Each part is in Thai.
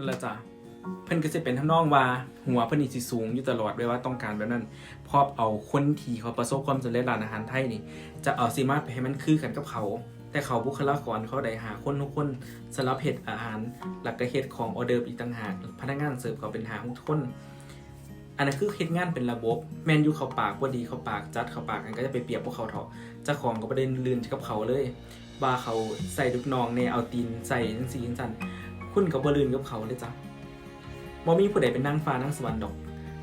นั่นแหละจ้ะเพิ่นก็จะเป็นทำนองว่าหัวเพิ่นนี่สิสูงอยู่ตลอดเลยว่าต้องการแบบนั้นพอเอาคนที่เขาประสบความสำเร็จร้านอาหารไทยนี่ จะเอาซีมาไปให้มันคือกันกับเขา แต่เขาบุคลากรเขาได้หาคนทุกคนสำหรับเฮ็ดอาหาร หลักก็เฮ็ดของออเดอร์อีกต่างหากพนักงานเสิร์ฟเขาเป็นหาทุกคนอันนั้นคือเฮ็ดงานเป็นระบบแมนยูเขาปากบ่ดีเขาปากจัดเขาปากกันก็จะไปเปรียบพวกเขาเถาะเจ้าของก็ประเด็นลื่นกับเขาเลยว่าเขาใส่ลูกน้องเนี่ยเอาตีนใส่จังซี่จังซั่น คุณก็บ่ลื่นกับเขาเลยจ้ะบ่มีผู้ใดเป็นนางฟ้านางสวรรค์ดอก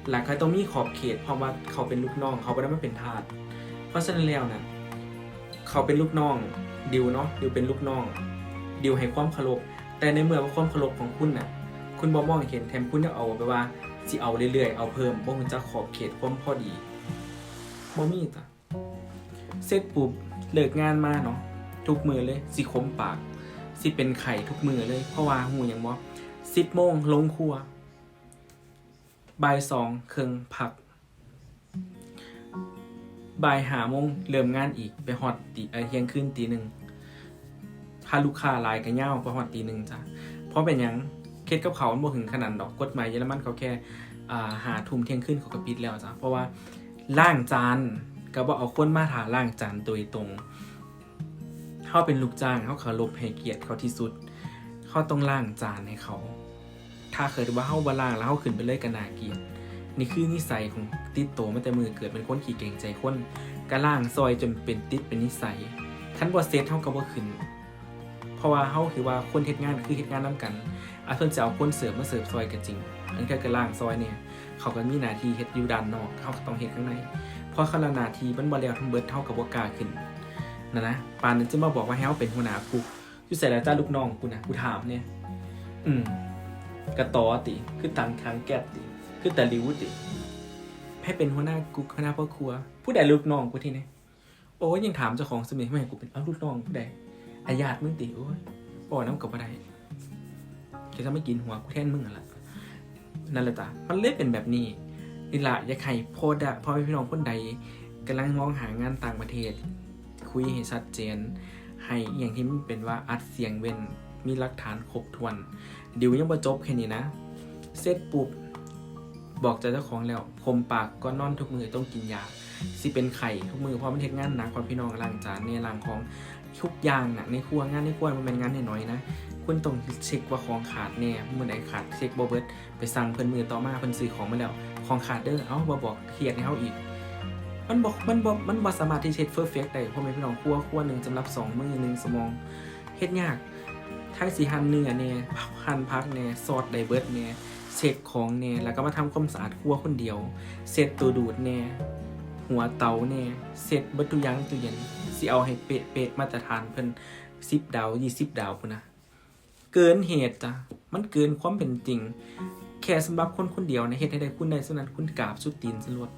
หลักเขาต้องมีขอบเขตเพราะว่าเขาเป็นลูกน้อง เขาบ่ได้มาเป็นทาสเพราะฉะนั้นแล้วน่ะเขาเป็นลูกน้องดิวเนาะดิวเป็นลูกน้องดิวให้ความเคารพแต่ในเมื่อว่าความเคารพของคุณน่ะ คุณบ่มองเห็นแถมคุณยังเอาไปว่าสิเอาเรื่อยๆ เอาเพิ่มบ่รู้จักขอบเขตความพอดีบ่มีจ้ะเสร็จปุ๊บเลิกงานมาเนาะทุกมือเลยสิคมปาก สิเป็นไข่ทุกมือเลย เพราะว่าหูหยังบ่10โมงลงครัวบ่ายสองเครึ่งพักบ่ายหาโมงเริ่มงานอีกไปฮอดตีเอะเที่ยงคืนตีหนึ่งถ้าลูกค้าลายก็ยาไปฮอดตีหนึ่งจ้ะเพราะเป็นยังเคสกับเขามันบ่ถึงขนาดดอกกฎหมายเยอรมันเขาแค่าหาทุ่มเที่ยงคืนเขาก็ปิดแล้วจ้ะเพราะว่าล้างจานก็บ่เอาคนมาถาล้างจานโดยตรง เขาเป็นลูกจ้างเขาเคารพให้เกียรติเขาที่สุด เขาต้องล้างจานให้เขา ถ้าเคยว่าเขาบ่ล้างแล้วเขาขึ้นไปเลยก็น่าเกียดนี่คือนิสัยของติดโตมาแต่มือเกิดเป็นคนขี้เก่งใจคนก็ล้างซอยจนเป็นติดเป็นนิสัยคันบ่เซตเฮาก็บ่ขึ้น เพราะว่าเฮาคือว่าคนเฮ็ดงานคือเฮ็ดงานนํกันอาเพิ่นจะเอาคนเสิร์ฟมาเสิร์ฟซอยกันจริง อันแค่กระล่างซอยเนี่ย เขาก็มีหน้าที่เฮ็ดอยู่ด้านนอกเขาต้องเฮ็ดข้างใน เพราะเขาละหน้าที่มันบ่แล้วทั้งเบิดเท่ากับบ่ากาขึ้น นะนะปานนั้นจะมาบอกว่าให้เฮาเป็นหัวหน้ากูอยู่ใส่แล้วจ้าลูกน้องกูนะกูถามเนี่ย อืมกระตอติ คือตังคางแก๊ติ คือแตะหลิวติให้เป็นหัวหน้ากูหัวหน้าพ่อครัว ผู้ใดลูกน้องกูที่นี่โอ้ยยังถามเจ้าของสมัยไม่ให้กูเป็นเอาลูกน้องผู้ใดอาญาติมึงติโอ้ยปล่อยน้ำกับบ่ได้แกจะไม่กินหัวกูแท่นมึงอะละนั่นแหละจ้ะมันเลยเป็นแบบนี้นี่ละอย่าใครโพดอะพ่อพี่น้องคนใดกำลังมองหางานต่างประเทศ คุยให้ชัดเจน ให้อย่างที่มันเป็นว่าอัดเสียงเว้นมีหลักฐานครบถ้วนเดี๋ยวยังบ่จบแค่นี้นะ เสร็จปุ๊บบอกเจ้าของแล้วคมปากก็นอนทุกมือต้องกินยาสิเป็นไข่ทุกมือเพราะมันเทคงานหนักความพี่น้องล้างจานในล้างของทุกอย่างนะในครัวงานในครัวมันเป็นงานน้อยๆนะคุณต้องเช็คว่าของขาดแน่เมื่อไหนขาดเช็คบเบิร์ดไปสั่งเพิ่นมือต่อมาเพิ่นซื้อของมาแล้ว ของขาดเด้อเอ้าบ่บอกเครียดให้เฮาอีก มันบอกมันบ่มันบ่สามารถที่เช็ดเฟอร์เฟกได้เพราะแม่พี่น้องครัวครัวหนึงสำหรับสองมือหนึงสมองเฮ็ดยากทั้งสิหั่นเนื้อแน่หั่นผักแน่ซอสไดเบิร์ดแน่เช็คของแน่แล้วก็มาทำความสะอาดครัวคนเดียว เสร็จตัวดูดแน่หัวเตาแน่เสร็จเบิดทุย่างตู้เย็นสิเอาให้เป๊ะๆมาตรฐานเพิ่น10ดาว20ดาวพุ่นนะเกินเหตุจ้ะมันเกินความเป็นจริง แค่สำหรับคนคนเดียวในะเหตุให้ได้คุณได้สนั้นคุณกราบสุดตีนสลวด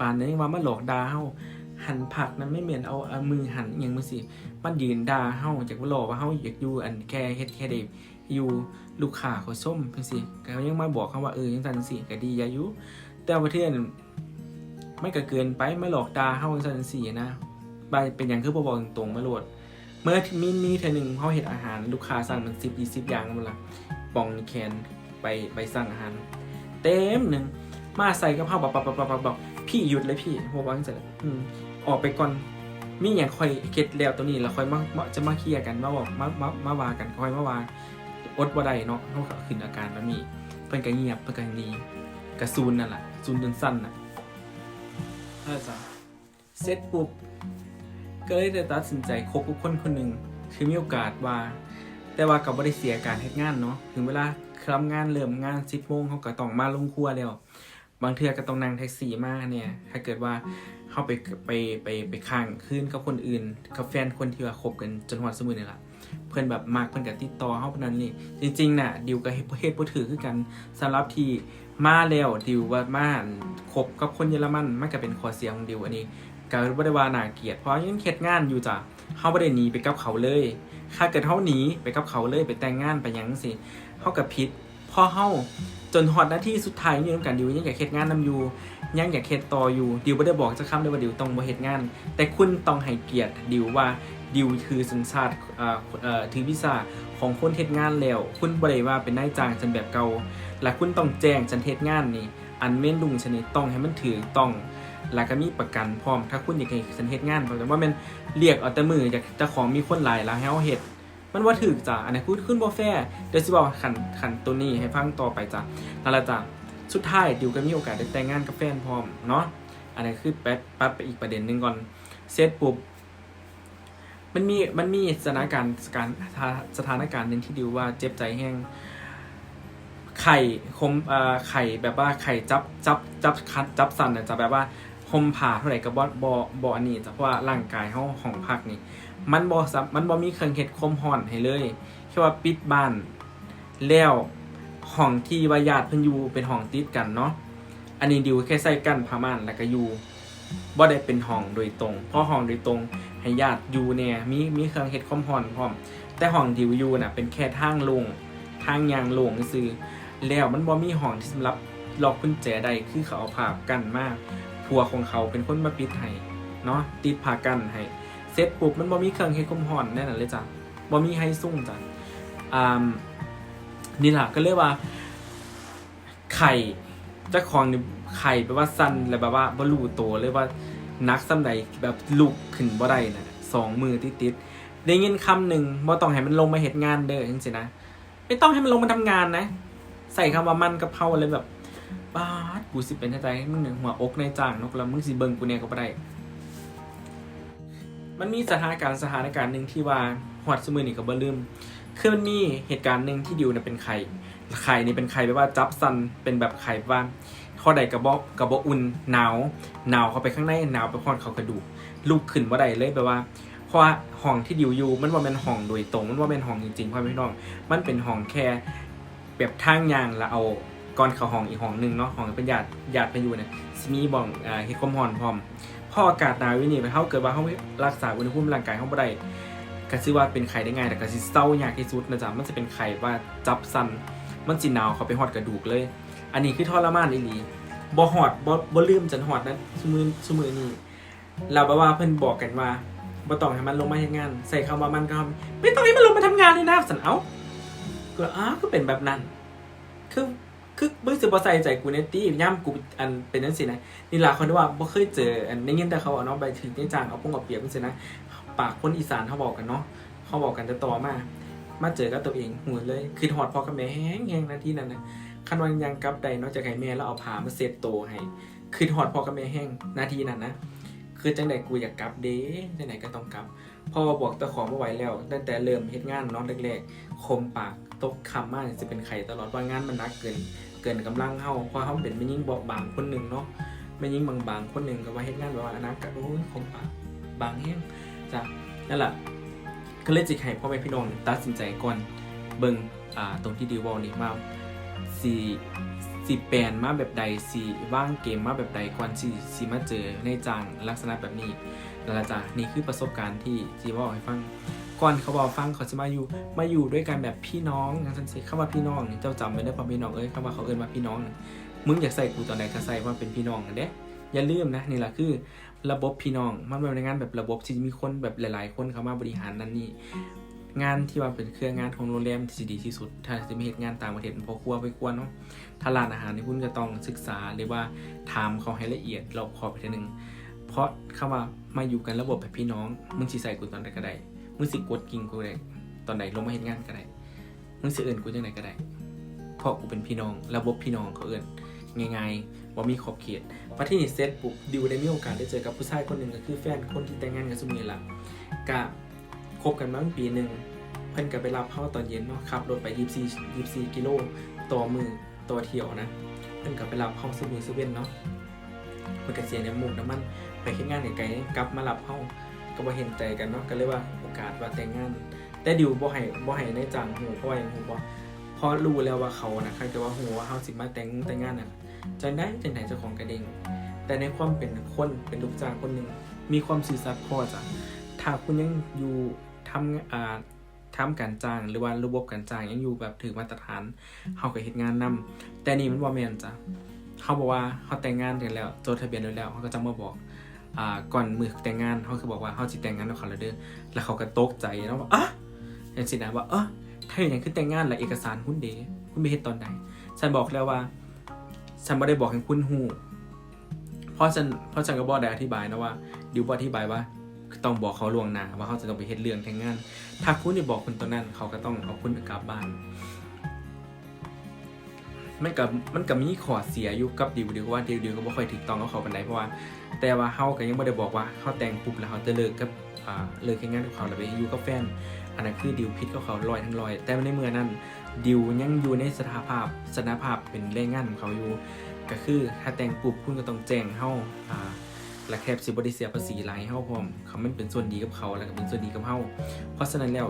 ป่านนี้ว่ามาหลอกดาเฮาหันผักนั้นไม่เหมือนเอาเอามือหันอย่างมือสิมันยืนดาเฮาจากว่าหลอกว่าเฮาอยากอยู่อันแค่เฮ็ดแค่ได้อยู่ลูกค้าเขาส้มเพิ่นสิก็ยังมาบอกเขาว่าเออจังซั่นสิก็ดีอย่าอยู่แต่ว่าเทื่อนั้นมันก็เกินไปมาหลอกดาเฮาจังซั่นสินะบายเป็นหยังคือบ่บอกตรงๆมาโหลดเมื่อมีมีเธอหนึ่งเขาเห็นอาหารลูกค้าสั่งมันสิบยี่สิบอย่างมันละปองแคนไปไปสั่งอาหาร เต็มหนึ่งมาใส่กระเพราบับบับบับบับบับ พี่หยุดเลยพี่ผมว่างซี่แหละอืมออกไปก่อนมีอย่างค่อยเก็ดแล้วตัวนี้แล้วค่อยมามาจะมาเคลียร์กันมาบอกมามามาว่ากันค่อยมาว่าอดบ่ได้เนาะเขาก็ขึ้นอาการแบบนี้เพิ่นก็เงียบเพิ่นก็หนีกระซูนนั่นแหละซูนจนสั้นน่ะเออจ้ะเสร็จปุ๊บก็เลยได้ตัดสินใจคบกับคนคนหนึ่งคือมีโอกาสว่า แต่ว่ากับบริเสียการเฮ็ดงานเนาะถึงเวลาคลำงานเริ่มงานสิบโมงเขาก็ต้องมาลงครัวแล้ว บางเทื่อก็ต้องนั่งแท็กซี่มาเนี่ย ถ้าเกิดว่าเขาไปไปไปไปค้างคืนกับคนอื่น กับแฟนคนที่ว่าคบกันจนหอดสมุนนี่ล่ะเพื่อนแบบมากเพื่อนกับติดต่อเขาปานนั้นนี่จริงๆน่ะดิวกับเฮ็ดบ่ถือคือกันสำหรับที่มาแล้วดิวว่ามาคบกับคนเยอรมันมันก็เป็นข้อเสียของดิวอันนี้ก็บ่ได้ว่าน่าเกลียดเพราะยังเฮ็ดงานอยู่จ้ะเฮาบ่ได้หนีไปกับเขาเลยถ้าเกิดเฮาหนีไปกับเขาเลยไปแต่งงานไปหยังจังซี่เฮาก็ผิดพอเฮา จนฮอดหน้าที่สุดท้ายอยู่นำกันดิวยังอยากเฮ็ดงานนํอยู่ยังอยากเฮ็ดต่ออยู่ดิวบ่ได้บอกจักคำเลยว่าดิวต้องบ่เฮ็ดงาน แต่คุณต้องให้เกียรติดิวว่าดิวคือสัญชาติอ่าเอ่อถือวีซ่าของคนเฮ็ดงานแล้ว คุณบ่ได้ว่าเป็นนายจ้างฉันแบบเก่าและคุณต้องแจ้งฉันเฮ็ดงานนี่อันเม่นดุงชนิดต้องให้มันถือต้องแล้วก็มีประกันพร้อม ถ้าคุณอยากให้ฉันเฮ็ดงานเพราะว่าแมันเรียกเอาแต่มือจากจ้าของมีคนหลายแล้วให้เฮาเฮ็ด มันว่าถึกจ้ะอันนี้คุณขึ้นบ่แฟเดี๋ยวสิบอกขันขันตัวนี้ให้ฟังต่อไปจ้ะนั่นแหละจ้ะสุดท้ายดิวก็มีโอกาสได้แต่งงานกับแฟนพร้อมเนาะอันนี้คือแป๊บปัดไปอีกประเด็นหนึ่งก่อนเสร็จปุ๊บมันมีมันมีสถานการณ์สถานสถานการณ์หนึ่งที่ดิวว่าเจ็บใจแห้งไข่คมเอ่อไข่แบบว่าไข่จับจับจับคัดจับสันเนี่ยจะแบบว่าคมผ่าเท่าไหร่กับบอบอบออันนี้จะเพราะว่าร่างกายเขาของพักนี่ มันบอสมันบอมีเครื่องเฮ็ดคมห่อนให้เลยแค่ว่าปิดบ้านแล้วห้องที่ว่าญาติเพิ่นอยู่เป็นห้องติดกันเนาะอันนี้ดิวแค่ใส่กั้นผ้าม่านแล้วก็อยู่บ่ได้เป็นห้องโดยตรงเพราะห้องโดยตรงให้ญาติอยู่เนี่ยมีมีเครื่องเฮ็ดคมร้อนพร้อม แต่ห้องดิวอยู่น่ะเป็นแค่ทางลงทางยางลงซื่อแล้วมันบ่มีห้องที่สำหรับล็อกกุญแจใดคือเขาเอาผ้ากันมาผัวของเขาเป็นคนมาปิดให้เนาะติดผ้ากันให้ เสร็จปุ๊บมันบ่มีเครื่องเฮ็ดความร้อนแน่นอนเลยจ้ะบ่มีให้ซุ่มจ้ะอ่านี่ล่ะก็เรียกว่า ไข่เจ้าของนี่ไข่แบบว่าสั้นแล้วแบบว่าบ่รู้ตัวเลยว่านักซ้ำใดแบบลุกขึ้นบ่ได้นะสองมือติดติดได้ยินคำหนึ่งบ่ต้องให้มันลงมาเหตุงานเด้อจังซี่นะไม่ต้องให้มันลงมาทำงานนะ ใส่คำว่ามันกับเผาเลยแบบบ้ากูสิเป็นใจให้มึงหนึ่งหัวอกในจ้างนกแล้วมึงสิเบิ่งกูเนี่ยก็บ่ได้ มันมีสถานการณ์สถานการณ์หนึ่งที่ว่าหอดสมือนี่ก็บ่ลืมคือมันมีเหตุการณ์หนึ่งที่ดิวเนี่ยเป็นไข่ไข่นี่เป็นไข่แบบว่าจับซันเป็นแบบไข่ว่าข้อใดกระบอกกระบอกอุ่นหนาวหนาวเข้าไปข้างในหนาวไปพอดเขากระดูกลุกขึ้นว่าใดเลยแบบว่าเพราะว่าห้องที่ดิวอยู่มันว่าเป็นห้องโดยตรงมันว่าเป็นห้องจริงๆพ่อพี่น้อง มันเป็นห้องแค่แบบทางยางแล้วเอาก้อนเข้าห้องอีกห้องหนึ่งเนาะห้องเป็นญาติญาติไปอยู่เนี่ยมีบ่องอ่าเฮดความร้อนพร้อม พออากาศหนาวอยู่นี่ไปเฮาเกิดว่าเฮารักษาอุณหภูมิร่างกายเฮาบ่ได้ก็ชื่อว่าเป็นไข่ได้ง่ายแต่ก็สิเศร้ายากที่สุดนะจ๊ะมันจะเป็นไข่ว่าจับสันมันสิหนาวเขาไปหอดกระดูกเลย อันนี้คือทรมานอีหลีบ่หอดบ่บ่ลืมจนหอดนะสมือสมือนี้เราแบบว่าเพิ่นบอกกันว่าบ่ต้องให้มันลงมาเฮ็ดงาน ใส่คำว่ามันก็ไม่ต้องให้มันลงมาทำงานเลยนะสันเอาก็อ้าก็เป็นแบบนั้นคือ คือมึงสิบ่ใส่ใจกูเนตี้ย่ำกูอันเป็นจังซี่นะนี่ล่ะคนที่ว่าบ่เคยเจออันได้ยินแต่เขาเอาเนาะใบถึงได้จางเอาปงกับเปียกจังซี่นะปากคนอีสานเขาบอกกันเนาะเขาบอกกันจะต่อมามาเจอกับตัวเองหูเลยคือถอดพอกับแม่แห้งแห้งนาทีนั้นนะคันวันยังกลับใดนอกจากให้แม่แล้วเอาผ้ามาเซตโตให้คือถอดพอกับแม่แห้งนาทีนั้นนะคือจังใดกูอยากกลับเด้จังใดก็ต้องกลับพ่อบอกตะของมาไหวแล้วตั้งแต่เริ่มเฮ็ดงานน้องแรกๆคมปากตกคำมากจะเป็นไข่ตลอดว่างานมันหนักเกิน เกินกำลังเฮาเพราะเฮาเป็นไม่ยิ่งบอกบางคนหนึ่งเนาะไม่ยิ่งบางบางๆคนหนึ่งก็ว่าเฮ็ดงานแบบว่าอนักกับโอ้ยคมปากบางแห้งจ้ะนั่นแหละก็เลยจิให้พ่อแม่พี่น้องตัดสินใจก่อนเบิ่งอ่าตรงที่ดีวอลนี่มาสีสีแปลนมาแบบใดสีว่างเกมมาแบบใดก่อนสีสีมาเจอในจางลักษณะแบบนี้นั่นแหละจ้ะนี่คือประสบการณ์ที่จีบอกให้ฟัง ก่อนเขาบอกฟังเขาจะมาอยู่มาอยู่ด้วยกันแบบพี่น้องอย่านสิคำว่าพี่น้องนี่เจ้าจำไว้ได้พ่อพี่น้องเอ้ยคำว่าเขาเอินว่าพี่น้องนะมึงอยากใส่กูตอนไหนก็ใส่ว่าเป็นพี่น้องเด้อย่าลืมนะนี่แหละคือระบบพี่น้องมันเป็นงานแบบระบบที่มีคนแบบหลาย ๆ คนเข้ามาบริหารนั่นนี่งานที่ว่าเป็นเครื่องงานของโรงแรมที่ดีที่สุด ถ้าจะมีเหตุงานต่างประเทศพอครัวไปครัวเนาะถ้าร้านอาหารนี่คุณก็ต้องศึกษาหรือว่าถามเขาให้ละเอียดรอบคอบไปทีหนึ่งเพราะคำว่ามาอยู่กันระบบแบบพี่น้องมึงสิใส่กูตอนใดก็ได้ มึงสิกดกิ่งกูได้ตอนไหนลงมาเหตุงานก็ได้มึงสิเอื่นกูจังไหนก็ได้เพราะกูเป็นพี่น้องระบบพี่น้องเขาเอื่นง่ายๆว่ามีขอบเขตพอที่นี่เซตปุ๊บดิวได้มีโอกาสได้เจอกับผู้ชายคนหนึ่งก็คือแฟนคนที่แต่งงานกับสมุยละกะคบกันมาปีหนึ่งเพิ่นก็ไปรับเข้าตอนเย็นเนาะขับรถไป24 24กิโลต่อมือต่อเที่ยวนะเพิ่นก็ไปรับเข้าสมุยสเว่นเนาะเพิ่นก็เสียเนี่ยหมุกน้ำมันไปเฮ็ดงานไกลๆกลับมารับเข้าก็บ่เห็นใจกันเนาะก็เลยว่า กาสว่าแต่งงาน แต่ดิวบ่ให้บ่ให้ในจังหูเพราะว่าหยังหูบ่พราะรู้แล้วว่าเขานะใครจะว่าหูว่าเฮาสิมาแต่งแต่งงานน่ะจังได้จังไหนเจ้าของกระเด้งแต่ในความเป็นคนเป็นลูกจ้างคนหนึ่งมีความสื่อสัตย์พอจ้ะถ้าคุณยังอยู่ทำอ่าทำการจ้างหรือว่าระบบการจ้างยังอยู่แบบถือมาตรฐานเฮาก็เฮ็ดงานนำแต่นี่มันบ่แม่นจ้ะเขาบอกว่าเขาแต่งงานกันแล้วจดทะเบียนแล้วเขาก็จะมาบอก อ่าก่อนมือแต่งงานเขาคือบอกว่าเขาสิแต่งงานกับเขาแล้วเด้อแล้วเขาก็ตกใจแล้วว่าอะอย่างสินะว่าเออถ้าอย่างนั้นคือแต่งงานแล้วเอกสารคุณเดคุณไปเฮ็ดตอนใดฉันบอกแล้วว่า ฉันไม่ได้บอกให้คุณฮู้เพราะฉันเพราะฉันก็บอกได้อธิบายนะว่า ดิวบอกอธิบายว่าต้องบอกเขาล่วงหน้าว่าเขาจะต้องไปเฮ็ดเรื่องแต่งงาน ถ้าคุณได้บอกคนตัวนั้น เขาก็ต้องเอาคุณกลับบ้าน มันกับมันกับมีขอเสียอยู่กับดิวดิวว่าดิวดิวก็บ่ค่อยถูกต้องกับเขาปานใดเพราะว่า แต่ว่าเฮาก็ยังบ่ได้บอกว่าเขาแต่งปุ๊บแล้วเขาจะเลิกกับอ่าเลิกแค่งานกับเขาแล้วไปอยู่กับแฟนอันนั้นคือดิวพิษกับเขาลอยทั้งลอย แต่ในเมื่อนั้นดิวยังอยู่ในสถาภาพสถาภาพเป็นแรงงานของเขาอยู่ก็คือถ้าแต่งปุ๊บคุณก็ต้องแจ้งเฮาอ่าและแคบสิบ่ได้เสียภาษีหลายเฮาพร้อมเขามันเป็นส่วนดีกับเขาแล้วก็เป็นส่วนดีกับเฮาเพราะฉะนั้นแล้ว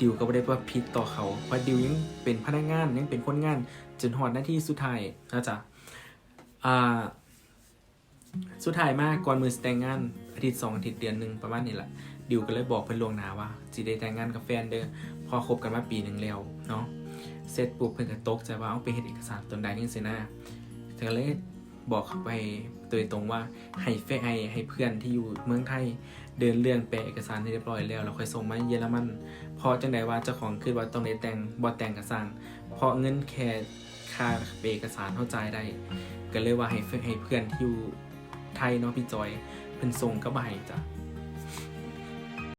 ดิวก็บ่ได้ว่าผิดต่อเขาเพราะดิวยังเป็นพนักงานยังเป็นคนงานจนฮอดหน้าที่สุดท้ายนะจ๊ะอ่าสุดท้ายมากก่อนมือแต่งงานอาทิตย์สองอาทิตย์เดือนหนึ่งประมาณนี้แหละดิวก็เลยบอกเพื่อนลวงหนาว่าสิได้แต่งงานกับแฟนเด้อพอคบกันมาปีหนึ่งแล้วเนาะเสร็จปุ๊บเพื่อนก็ตกใจว่าเอาไปเฮ็ดเอกสารตนใดนี่สินะเธอเลย บอกเขาไปโดยตรงว่าให้แฟไอให้เพื่อนที่อยู่เมืองไทยเดินเรื่องแปลเอกสารให้เรียบร้อยแล้วเราค่อยส่งมาเยอรมันพอจังใดว่าเจ้าของคือว่าต้องได้แต่งบอแต่งกระสังเพราะเงินแค่ค่าเอกสารเข้าใจได้ ก็เลยว่าให้เฟให้เพื่อนที่อยู่ไทยเนาะพี่จอยเพิ่นส่งก็มาให้จ้ะ